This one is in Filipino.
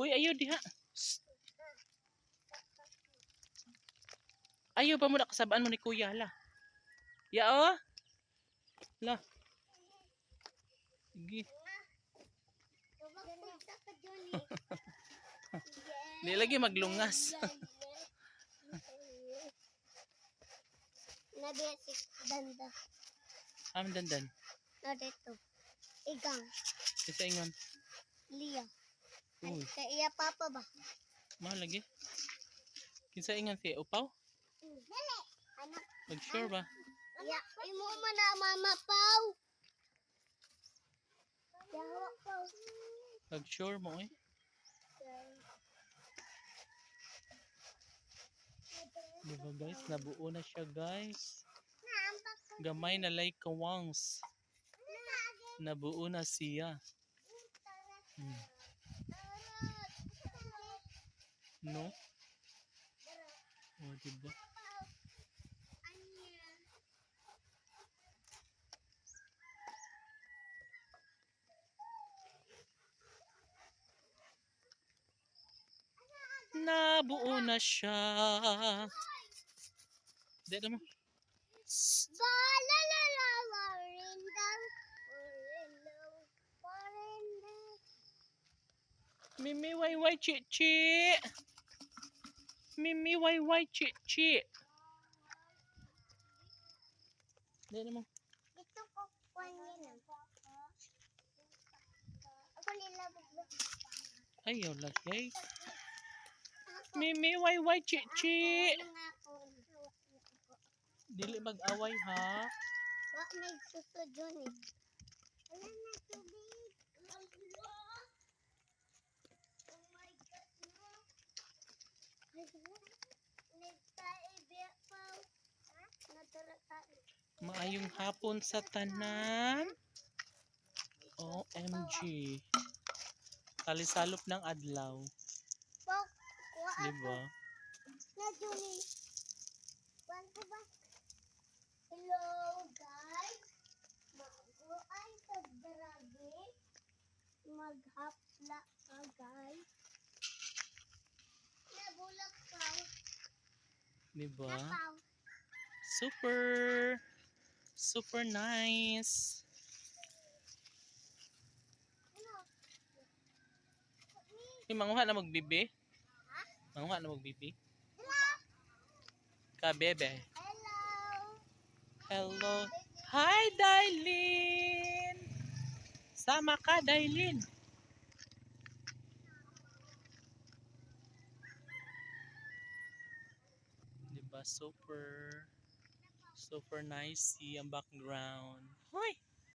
Uy, ayaw diha. Shh. Ayaw ba mo na kasabaan mo ni kuya, la? Ya, oh. La. Eh. Di lagi maglungas. Nabiya si Danda. Am dandan. Na dito. Igang. Isa ingon. Lia. Uy, Kaya iya papa ba? mahal lagi. Kinsa ingon si upaw? Dali. Anak. Mag sure ba? Ya, imo man na mama pau. Yawa pau. Mag sure mo eh. Diba guys, nabuo na siya guys. Gamay na like kawangs. Nabuo na siya. Hmm. No? Oh, diba? Nabuo na siya. Dito mo. Ba la la la la rindal. Orindo. Orindo. Mimi wai wai chi chi. Mimi wai wai chi chi. Dito mo. Ito ko yan. Ako nilabog ba? Ayaw lagay. Mimi wai wai chi chi. Dili mag-away ha. Wa may suso dyan eh. Wala na Maayong hapon sa tanan. OMG. Talisalop ng adlaw. Pok, kuha Di ako. ba? Na Julie. Kuhaan ko ba? Hello, guys. Mago ay kadragi. Maghapla ka, guys. Nabulak ka. Di ba? Napaw. Super. Super nice. Ano? Yung manguha na magbibi. Ha? Manguha na magbibi. Hello. Ka bebe. Hello. Hello. Hi, Dailin. Sama ka, Dailin. Diba? Super, super nice ang background. Hoy!